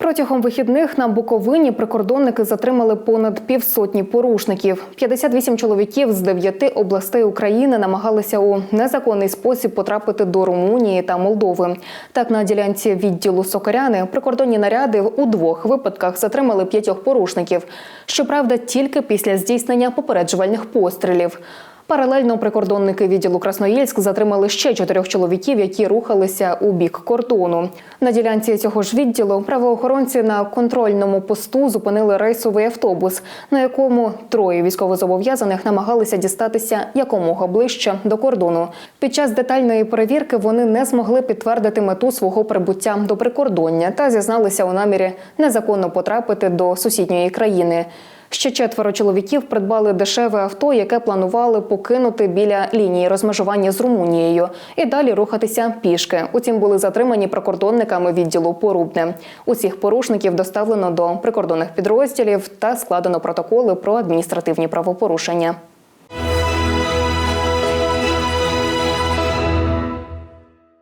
Протягом вихідних на Буковині прикордонники затримали понад півсотні порушників. 58 чоловіків з дев'яти областей України намагалися у незаконний спосіб потрапити до Румунії та Молдови. Так, на ділянці відділу Сокаряни прикордонні наряди у двох випадках затримали п'ятьох порушників. Щоправда, тільки після здійснення попереджувальних пострілів. Паралельно прикордонники відділу Красноїльськ затримали ще чотирьох чоловіків, які рухалися у бік кордону. На ділянці цього ж відділу правоохоронці на контрольному посту зупинили рейсовий автобус, на якому троє військовозобов'язаних намагалися дістатися якомога ближче до кордону. Під час детальної перевірки вони не змогли підтвердити мету свого прибуття до прикордоння та зізналися у намірі незаконно потрапити до сусідньої країни. Ще четверо чоловіків придбали дешеве авто, яке планували покинути біля лінії розмежування з Румунією і далі рухатися пішки. Утім, були затримані прикордонниками відділу Порубне. Усіх порушників доставлено до прикордонних підрозділів та складено протоколи про адміністративні правопорушення.